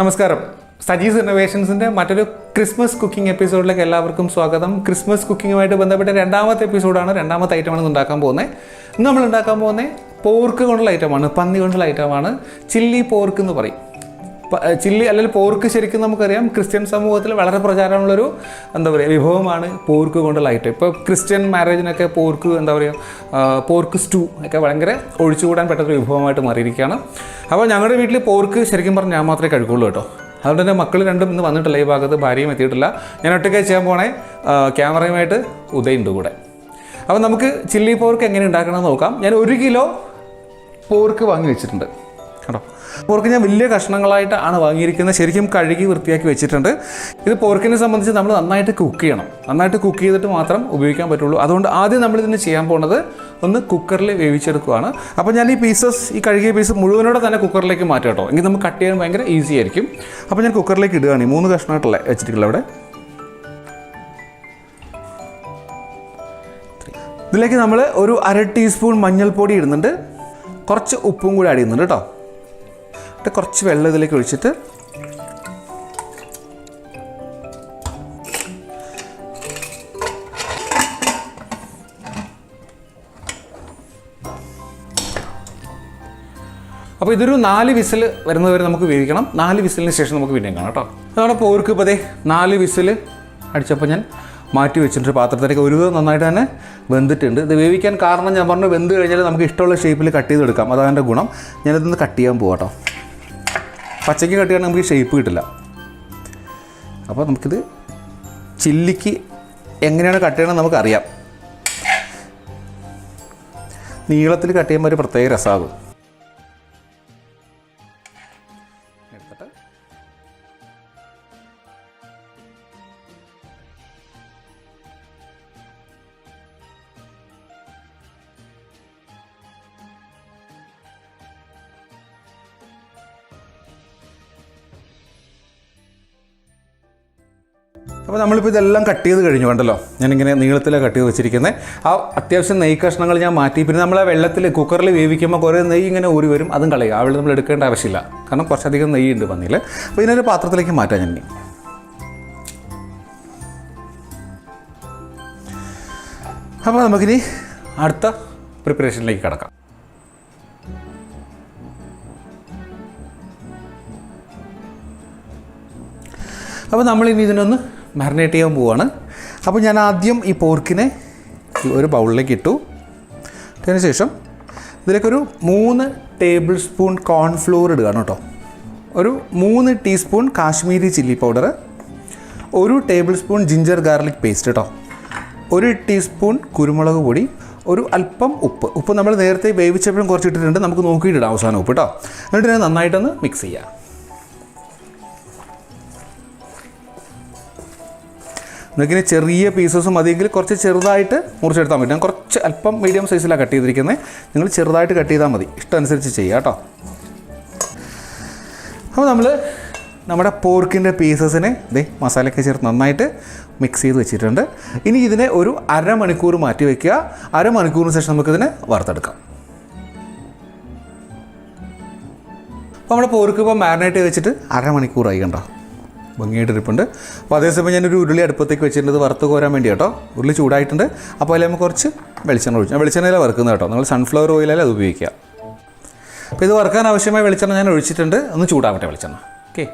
നമസ്കാരം. സജീസ് ഇന്നോവേഷൻസിന്റെ മറ്റൊരു Christmas cooking എപ്പിസോഡിലേക്ക് എല്ലാവർക്കും സ്വാഗതം. ക്രിസ്മസ് കുക്കിങ്ങുമായിട്ട് ബന്ധപ്പെട്ട രണ്ടാമത്തെ എപ്പിസോഡാണ് രണ്ടാമത്തെ ഐറ്റമാണ് ഉണ്ടാക്കാൻ പോകുന്നത് ഇന്ന് നമ്മൾ ഉണ്ടാക്കാൻ പോകുന്നത് പോർക്ക് കൊണ്ടുള്ള ഐറ്റമാണ് പന്നി കൊണ്ടുള്ള ഐറ്റമാണ് ചില്ലി പോർക്ക് എന്ന് പറയും. ചില്ലി അല്ലെങ്കിൽ പോർക്ക് ശരിക്കും നമുക്കറിയാം. ക്രിസ്ത്യൻ സമൂഹത്തിൽ വളരെ പ്രചാരമുള്ളൊരു എന്താ പറയുക വിഭവമാണ് പോർക്ക് കൊണ്ടുള്ള ഐറ്റം ഇപ്പോൾ ക്രിസ്ത്യൻ മാരേജിനൊക്കെ പോർക്ക് എന്താ പറയുക പോർക്ക് സ്റ്റൂ ഒക്കെ ഭയങ്കര ഒഴിച്ചുകൂടാൻ പറ്റാത്തൊരു വിഭവമായിട്ട് മാറിയിരിക്കുകയാണ്. അപ്പോൾ ഞങ്ങളുടെ വീട്ടിൽ പോർക്ക് ശരിക്കും പറഞ്ഞാൽ ഞാൻ മാത്രമേ കഴിക്കുള്ളൂ കേട്ടോ. അതുകൊണ്ട് തന്നെ മക്കൾ രണ്ടും ഇന്ന് വന്നിട്ടില്ല ഈ ഭാഗത്ത് ഭാര്യയും എത്തിയിട്ടില്ല. ഞാൻ ഒറ്റയ്ക്ക് ചെയ്യാൻ പോണേ. ക്യാമറയുമായിട്ട് ഉദയുണ്ട് കൂടെ. അപ്പോൾ നമുക്ക് ചില്ലി പോർക്ക് എങ്ങനെ ഉണ്ടാക്കണമെന്ന് നോക്കാം. ഞാൻ ഒരു കിലോ പോർക്ക് വാങ്ങി വെച്ചിട്ടുണ്ട്. കേട്ടോ. പോർക്ക് ഞാൻ വലിയ കഷ്ണങ്ങളായിട്ട് ആണ് വാങ്ങിയിരിക്കുന്നത്. ശരിക്കും കഴുകി വൃത്തിയാക്കി വെച്ചിട്ടുണ്ട്. ഇത് പോർക്കിനെ സംബന്ധിച്ച് നമ്മൾ നന്നായിട്ട് കുക്ക് ചെയ്യണം. നന്നായിട്ട് കുക്ക് ചെയ്തിട്ട് മാത്രം ഉപയോഗിക്കാൻ പറ്റുള്ളൂ. അതുകൊണ്ട് ആദ്യം നമ്മൾ ഇതിന് ചെയ്യാൻ പോകുന്നത് ഒന്ന് കുക്കറിൽ വേവിച്ചെടുക്കുകയാണ് അപ്പോൾ ഞാൻ ഈ പീസസ് ഈ കഴുകിയ പീസ് മുഴുവനോടെ തന്നെ കുക്കറിലേക്ക് മാറ്റാം കേട്ടോ. എങ്കിൽ നമുക്ക് കട്ട് ചെയ്യാൻ ഭയങ്കര ഈസി ആയിരിക്കും. അപ്പോൾ ഞാൻ കുക്കറിലേക്ക് ഇടുകയാണ്. ഈ മൂന്ന് കഷ്ണമായിട്ടുള്ള വെച്ചിട്ടുള്ള അവിടെ ഇതിലേക്ക് നമ്മൾ ഒരു അര ടീസ്പൂൺ മഞ്ഞൾപ്പൊടി ഇടുന്നുണ്ട്. കുറച്ച് ഉപ്പും കൂടി ആഡ് ചെയ്യുന്നുണ്ട് കേട്ടോ. എന്നിട്ട് കുറച്ച് വെള്ളം ഇതിലേക്ക് ഒഴിച്ചിട്ട് അപ്പോൾ ഇതൊരു നാല് വിസിൽ വരുന്നത് വരെ നമുക്ക് വേവിക്കണം നാല് വിസിലിന് ശേഷം നമുക്ക് വീണ്ടും കാണാം കേട്ടോ. അതോടെ പോർക്ക് ഇപ്പോൾ നാല് വിസിൽ അടിച്ചപ്പോൾ ഞാൻ മാറ്റി വെച്ചിട്ടുണ്ട് പാത്രത്തിലേക്ക്. ഒരു നന്നായിട്ട് തന്നെ വെന്തിട്ടുണ്ട്. ഇത് വേവിക്കാൻ കാരണം ഞാൻ പറഞ്ഞു വെന്ത് കഴിഞ്ഞാൽ നമുക്ക് ഇഷ്ടമുള്ള ഷേപ്പിൽ കട്ട് ചെയ്തെടുക്കാം. അതാണ് എന്റെ ഗുണം. ഞാനിതൊന്ന് കട്ട് ചെയ്യാൻ പോകാം കേട്ടോ. പച്ചയ്ക്ക് കട്ട് ചെയ്യാൻ നമുക്ക് ഷേപ്പ് കിട്ടില്ല. അപ്പോൾ നമുക്കിത് ചില്ലിക്ക് എങ്ങനെയാണ് കട്ട് ചെയ്യണമെന്ന് നമുക്കറിയാം. നീളത്തിൽ കട്ട് ചെയ്യുമ്പോൾ ഒരു പ്രത്യേക രസമാകും എടുത്തിട്ട് അപ്പോൾ നമ്മളിപ്പോൾ ഇതെല്ലാം കട്ട് ചെയ്ത് കഴിഞ്ഞു കണ്ടല്ലോ? ഞാനിങ്ങനെ നീളത്തിലാണ് കട്ട് ചെയ്ത് വെച്ചിരിക്കുന്നത് ആ അത്യാവശ്യം നെയ്യ് കഷ്ണങ്ങൾ ഞാൻ മാറ്റി പിന്നെ നമ്മൾ ആ വെള്ളത്തിൽ കുക്കറിൽ വേവിക്കുമ്പോൾ കുറേ നെയ്യ് ഇങ്ങനെ ഊരി വരും അതും കളയുക ആ വെള്ളം നമ്മൾ എടുക്കേണ്ട ആവശ്യമില്ല. കാരണം കുറച്ചധികം നെയ്യ് ഉണ്ട് പന്നിയിൽ അപ്പോൾ ഇതിനൊരു പാത്രത്തിലേക്ക് മാറ്റാം ഞാൻ. അപ്പോൾ നമുക്കിനി അടുത്ത പ്രിപ്പറേഷനിലേക്ക് കിടക്കാം. അപ്പോൾ നമ്മളിനി ഇതിനൊന്ന് മാരിനേറ്റ് ചെയ്യാൻ പോവാണ്. അപ്പോൾ ഞാൻ ആദ്യം ഈ പോർക്കിനെ ഒരു ബൗളിലേക്ക് ഇട്ടു. അതിന് ശേഷം ഇതിലേക്കൊരു മൂന്ന് ടേബിൾ സ്പൂൺ കോൺഫ്ലോർ ഇടുകയാണ് കേട്ടോ. ഒരു മൂന്ന് ടീസ്പൂൺ കാശ്മീരി ചില്ലി പൗഡർ ഒരു tablespoon ginger garlic paste കേട്ടോ ഒരു ടീസ്പൂൺ കുരുമുളക് പൊടി ഒരു അല്പം ഉപ്പ്. ഉപ്പ് നമ്മൾ നേരത്തെ വേവിച്ചപ്പോഴും കുറച്ച് ഇട്ടിട്ടുണ്ട് നമുക്ക് നോക്കിയിട്ടിടാം അവസാനം ഉപ്പ് കേട്ടോ എന്നിട്ട് ഞാൻ നന്നായിട്ടൊന്ന് മിക്സ് ചെയ്യാം. നിങ്ങൾക്കിനി ചെറിയ പീസസ് മതിയെങ്കിൽ കുറച്ച് ചെറുതായിട്ട് മുറിച്ചെടുത്താൽ മതി. ഞാൻ കുറച്ച് അല്പം മീഡിയം സൈസിലാണ് കട്ട് ചെയ്തിരിക്കുന്നത് നിങ്ങൾ ചെറുതായിട്ട് കട്ട് ചെയ്താൽ മതി. ഇഷ്ടമനുസരിച്ച് ചെയ്യുക കേട്ടോ. അപ്പോൾ നമ്മൾ നമ്മുടെ പോർക്കിന്റെ പീസസിനെ ദേ മസാലയൊക്കെ ചേർത്ത് നന്നായിട്ട് മിക്സ് ചെയ്ത് വെച്ചിട്ടുണ്ട്. ഇനി ഇതിനെ ഒരു അരമണിക്കൂർ മാറ്റി വയ്ക്കുക അരമണിക്കൂറിന് ശേഷം നമുക്കിതിനെ വറുത്തെടുക്കാം. അപ്പോൾ നമ്മുടെ പോർക്ക് ഇപ്പോൾ മാരിനേറ്റ് ചെയ്ത് വെച്ചിട്ട് അരമണിക്കൂറായി കണ്ടോ? ഭംഗിയായിട്ടിരിപ്പുണ്ട്. അപ്പോൾ അതേസമയം ഞാനൊരു ഉരുളി അടുപ്പത്തേക്ക് വെച്ചിട്ടുണ്ട് വറുത്ത് കോരാൻ വേണ്ടി കേട്ടോ ഉരുളി ചൂടായിട്ടുണ്ട്. അപ്പോൾ അതിൽ നമുക്ക് കുറച്ച് വെളിച്ചെണ്ണ ഒഴിച്ചു വെളിച്ചെണ്ണയിലാണ് വറുക്കുന്നത് കേട്ടോ. നിങ്ങൾ സൺഫ്ലവർ ഓയിലല്ലേ അത് ഉപയോഗിക്കുക. അപ്പോൾ ഇത് വറുക്കാൻ ആവശ്യമായ വെളിച്ചെണ്ണ ഞാൻ ഒഴിച്ചിട്ടുണ്ട്. ഒന്ന് ചൂടാവട്ടെ വെളിച്ചെണ്ണ. ഓക്കെ.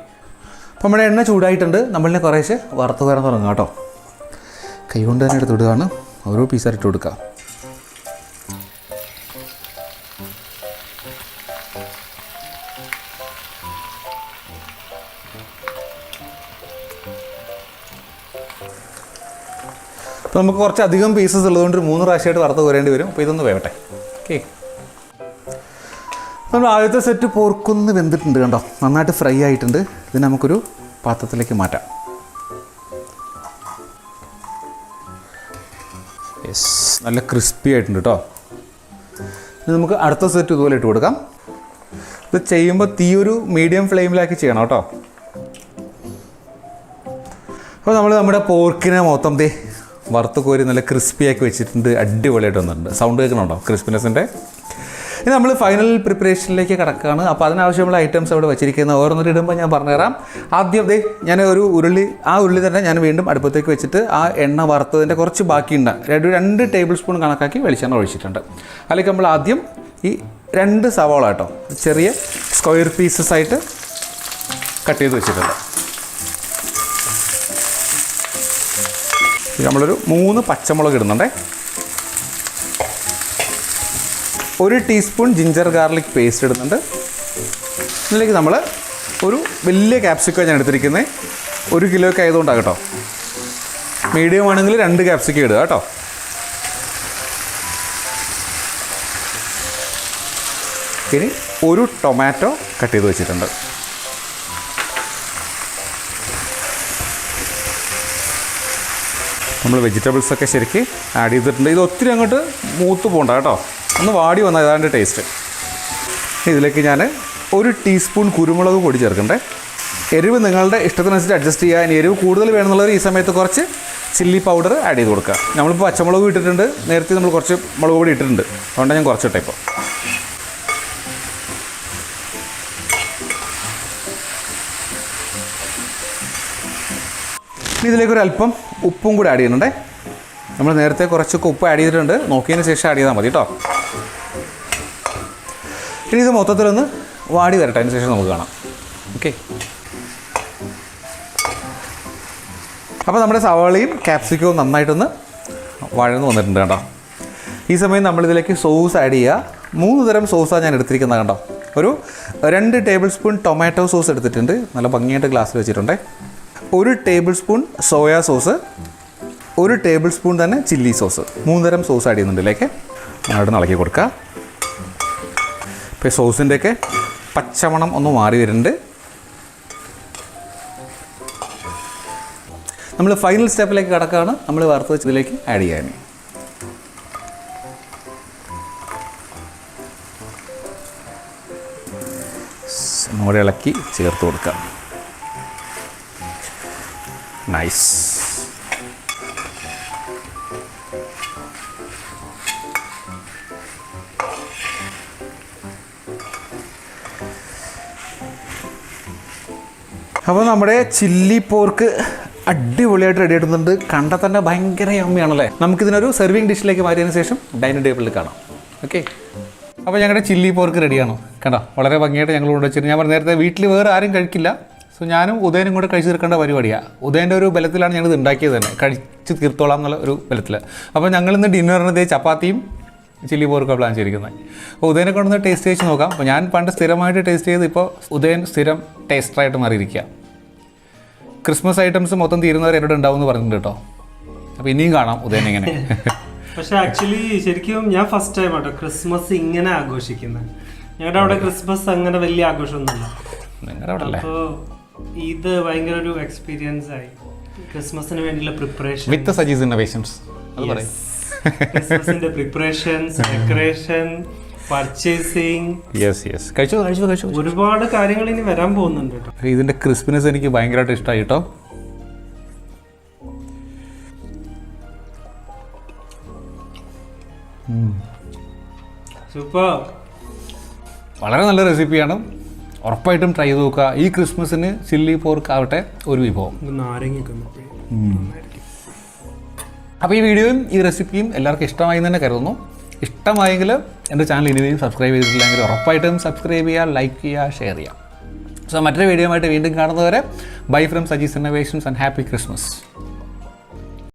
അപ്പോൾ നമ്മുടെ എണ്ണ ചൂടായിട്ടുണ്ട്. നമ്മളിനെ കുറേശ്ശെ വറുത്ത് കോരാൻ തുടങ്ങാം കേട്ടോ. കൈ കൊണ്ട് തന്നെ എടുത്തിടുകയാണ് ഓരോ പീസായിട്ട് ഇട്ട് കൊടുക്കുക അപ്പോൾ നമുക്ക് കുറച്ച് അധികം പീസസ് ഉള്ളതുകൊണ്ട് ഒരു മൂന്ന് പ്രാവശ്യമായിട്ട് വറുത്ത് കോരേണ്ടി വരും. അപ്പോൾ ഇതൊന്ന് വേവട്ടെ. ഓക്കെ നമ്മൾ ആദ്യത്തെ സെറ്റ് പോർക്കൊന്ന് വെന്തിട്ടുണ്ട് കണ്ടോ? നന്നായിട്ട് ഫ്രൈ ആയിട്ടുണ്ട്. ഇത് നമുക്കൊരു പാത്രത്തിലേക്ക് മാറ്റാം. യെസ് നല്ല ക്രിസ്പി ആയിട്ടുണ്ട് കേട്ടോ ഇനി നമുക്ക് അടുത്ത സെറ്റ് ഇതുപോലെ ഇട്ട് കൊടുക്കാം. ഇത് ചെയ്യുമ്പോൾ തീ ഒരു മീഡിയം ഫ്ലെയിമിലാക്കി ചെയ്യണം കേട്ടോ അപ്പോൾ നമ്മൾ നമ്മുടെ പോർക്കിനെ മൊത്തം ദേ വറുത്ത് കോരി നല്ല ക്രിസ്പി ആക്കി വെച്ചിട്ടുണ്ട് അടിപൊളിയായിട്ട് വന്നിട്ടുണ്ട്. സൗണ്ട് കേൾക്കണുണ്ടോ? ക്രിസ്പിനെസിന്റെ ഇനി നമ്മൾ ഫൈനൽ പ്രിപ്പറേഷനിലേക്ക് കിടക്കുകയാണ്. അപ്പോൾ അതിനാവശ്യമുള്ള ഐറ്റംസ് അവിടെ വെച്ചിരിക്കുന്ന ഓരോന്നിട്ട് ഇടുമ്പോൾ ഞാൻ പറഞ്ഞുതരാം. ആദ്യം ദേ ഞാൻ ഒരു ഉരുളി ആ ഉരുളി തന്നെ ഞാൻ വീണ്ടും അടുപ്പത്തേക്ക് വെച്ചിട്ട് ആ എണ്ണ വറുത്തതിന്റെ കുറച്ച് ബാക്കിയുണ്ട്. രണ്ട് രണ്ട് ടേബിൾ സ്പൂൺ കണക്കാക്കി വെളിച്ചെണ്ണ ഒഴിച്ചിട്ടുണ്ട്. അല്ലെങ്കിൽ നമ്മൾ ആദ്യം ഈ രണ്ട് സവാള കേട്ടോ ചെറിയ സ്ക്വയർ പീസസ് ആയിട്ട് കട്ട് ചെയ്ത് വെച്ചിട്ടുണ്ട്. നമ്മളൊരു മൂന്ന് പച്ചമുളക് ഇടുന്നുണ്ടേ. ഒരു ടീസ്പൂൺ ജിഞ്ചർ ഗാർലിക് പേസ്റ്റ് ഇടുന്നുണ്ട്. ഇതിലേക്ക് നമ്മൾ ഒരു വലിയ ക്യാപ്സിക്ക ഞാൻ എടുത്തിരിക്കുന്നത് ഒരു കിലോയ്ക്ക് ആയതുകൊണ്ടാണ് കേട്ടോ. മീഡിയം ആണെങ്കിൽ രണ്ട് ക്യാപ്സിക്ക ഇടുക കേട്ടോ. ഇനി ഒരു ടൊമാറ്റോ കട്ട് ചെയ്ത് വെച്ചിട്ടുണ്ട്. നമ്മൾ വെജിറ്റബിൾസൊക്കെ ശരിക്ക് ആഡ് ചെയ്തിട്ടുണ്ട്. ഇത് ഒത്തിരി അങ്ങോട്ട് മൂത്ത് പോകണ്ട കേട്ടോ. ഒന്ന് വാടി വന്നാൽ ഏതാണ്ട് ടേസ്റ്റ് ഇതിലേക്ക് ഞാൻ ഒരു ടീസ്പൂൺ കുരുമുളക് പൊടി ചേർക്കണ്ടേ. എരിവ് നിങ്ങളുടെ ഇഷ്ടത്തിനനുസരിച്ച് അഡ്ജസ്റ്റ് ചെയ്യുക ഇനി എരിവ് കൂടുതൽ വേണമെന്നുള്ളവർ ഈ സമയത്ത് കുറച്ച് ചില്ലി പൗഡർ ആഡ് ചെയ്ത് കൊടുക്കുക. നമ്മളിപ്പോൾ പച്ചമുളക് ഇട്ടിട്ടുണ്ട്. നേരത്തെ നമ്മൾ കുറച്ച് മുളക് പൊടി ഇട്ടിട്ടുണ്ട്. അതുകൊണ്ട് ഞാൻ കുറച്ചിട്ടെ ഇപ്പോൾ ഇനി ഇതിലേക്ക് ഒരു അല്പം ഉപ്പും കൂടി ആഡ് ചെയ്യുന്നുണ്ടേ. നമ്മൾ നേരത്തെ കുറച്ചൊക്കെ ഉപ്പ് ആഡ് ചെയ്തിട്ടുണ്ട്. നോക്കിയതിന് ശേഷം ആഡ് ചെയ്താൽ മതി കേട്ടോ ഇനി ഇത് മൊത്തത്തിലൊന്ന് വാടി വരട്ടെ. അതിന് ശേഷം നമുക്ക് കാണാം. ഓക്കെ. അപ്പോൾ നമ്മുടെ സവാളയും ക്യാപ്സിക്കവും നന്നായിട്ടൊന്ന് വഴന്ന് വന്നിട്ടുണ്ട് കേട്ടോ. ഈ സമയം നമ്മളിതിലേക്ക് സോസ് ആഡ് ചെയ്യുക മൂന്ന് തരം സോസാണ് ഞാൻ എടുത്തിരിക്കുന്നത് കണ്ടോ. ഒരു രണ്ട് ടേബിൾ സ്പൂൺ ടൊമാറ്റോ സോസ് എടുത്തിട്ടുണ്ട്. നല്ല ഭംഗിയായിട്ട് ഗ്ലാസ്സിൽ വെച്ചിട്ടുണ്ടേ. ഒരു ടേബിൾ സ്പൂൺ സോയാ സോസ് ഒരു ടേബിൾ സ്പൂൺ തന്നെ ചില്ലി സോസ് മൂന്നുതരം സോസ് ആഡ് ചെയ്യുന്നുണ്ട് ഇതിലേക്ക്. അവിടെ ഇളക്കി കൊടുക്കുക. ഇപ്പോൾ സോസിന്റെയൊക്കെ പച്ചമണം ഒന്ന് മാറി വരുന്നുണ്ട്. നമ്മൾ ഫൈനൽ സ്റ്റെപ്പിലേക്ക് കിടക്കുകയാണ് നമ്മൾ വറുത്ത് വെച്ചതിലേക്ക് ആഡ് ചെയ്യാൻ. ഒന്നുകൂടെ ഇളക്കി ചേർത്ത് കൊടുക്കാം നൈസ് അപ്പോൾ നമ്മുടെ ചില്ലി പോർക്ക് അടിപൊളിയായിട്ട് റെഡി ആയിട്ടുണ്ട്. കണ്ട തന്നെ ഭയങ്കര യമ്മിയാണല്ലേ നമുക്കിതിനൊരു സെർവിങ് ഡിഷിലേക്ക് മാറ്റിയതിന് ശേഷം ഡൈനിങ് ടേബിളിൽ കാണാം. ഓക്കെ അപ്പോൾ ഞങ്ങളുടെ ചില്ലി പോർക്ക് റെഡിയാണോ കണ്ടോ? വളരെ ഭംഗിയായിട്ട് ഞങ്ങൾ കൊണ്ടുവച്ചിട്ട് ഞാൻ പറഞ്ഞ നേരത്തെ വീട്ടിൽ വേറെ ആരും കഴിക്കില്ല. സോ ഞാനും ഉദയനും കൂടെ കഴിച്ച് തീർക്കേണ്ട പരിപാടിയാണ് ഉദയന്റെ ഒരു ബലത്തിലാണ് ഞങ്ങൾ ഇത് ഉണ്ടാക്കിയത് തന്നെ. കഴിച്ച് തീർത്തോളാം എന്നുള്ള ഒരു ബലത്തിൽ അപ്പോൾ ഞങ്ങൾ ഇന്ന് ഡിന്നറിന് ചപ്പാത്തിയും ചില്ലി പോർക്കാണ് പ്ലാൻ ചെയ്തിരിക്കുന്നത്. അപ്പോൾ ഉദയനെ കൊണ്ടൊന്ന് ടേസ്റ്റ് ചെയ്ത് നോക്കാം. അപ്പോൾ ഞാൻ പണ്ട് സ്ഥിരമായിട്ട് ടേസ്റ്റ് ചെയ്ത് ഇപ്പോൾ ഉദയൻ സ്ഥിരം ടേസ്റ്ററായിട്ട് മാറിയിരിക്കുക ക്രിസ്മസ് ഐറ്റംസ് മൊത്തം തീരുന്നവർ എന്നോട് ഉണ്ടാവും എന്ന് പറഞ്ഞിട്ടുണ്ട് കേട്ടോ. അപ്പോൾ ഇനിയും കാണാം ഉദയൻ എങ്ങനെ. പക്ഷെ ആക്ച്വലി ശരിക്കും ഞാൻ ഫസ്റ്റ് ടൈം ആട്ടോ ക്രിസ്മസ് ഇങ്ങനെ ആഘോഷിക്കുന്നത് ഞങ്ങളുടെ അവിടെ ക്രിസ്മസ് അങ്ങനെ വലിയ ആഘോഷമൊന്നുമില്ല. നിങ്ങളുടെ അവിടെ അല്ലേ ഇത് ഭയങ്കര ഒരു എക്സ്പീരിയൻസ് ആയി. ക്രിസ്മസിന് വേണ്ടിയുള്ള പ്രിപ്പറേഷൻ വിത്ത് സജീസ് ഇന്നോവേഷൻസ് അത് പറയും. ക്രിസ്മസിന്റെ preparations decoration purchasing yes yes കഴിച്ചോ? കഴിച്ചോ കഴിച്ചോ ഒരുപാട് കാര്യങ്ങൾ ഇനി വരാൻ പോകുന്നുണ്ട് കേട്ടോ. ഇതിന്റെ ക്രിസ്പിനെസ് എനിക്ക് ഭയങ്കരമായിട്ട് ഇഷ്ടമായി കേട്ടോ. സൂപ്പർ വളരെ നല്ല റെസിപ്പിയാണ് ഉറപ്പായിട്ടും ട്രൈ ചെയ്ത് നോക്കുക. ഈ ക്രിസ്മസിന് ചില്ലി പോർക്ക് ആവട്ടെ ഒരു വിഭവം. നാരങ്ങയൊക്കെ അപ്പോൾ ഈ വീഡിയോയും ഈ റെസിപ്പിയും എല്ലാവർക്കും ഇഷ്ടമായി എന്ന് തന്നെ കരുതുന്നു. ഇഷ്ടമായെങ്കിൽ എന്റെ ചാനൽ ഇനിയും സബ്സ്ക്രൈബ് ചെയ്തിട്ടില്ലെങ്കിൽ ഉറപ്പായിട്ടും സബ്സ്ക്രൈബ് ചെയ്യുക ലൈക്ക് ചെയ്യുക ഷെയർ ചെയ്യുക. സോ മറ്റൊരു വീഡിയോ ആയിട്ട് വീണ്ടും കാണുന്നവരെ bye from Saji's innovations and happy Christmas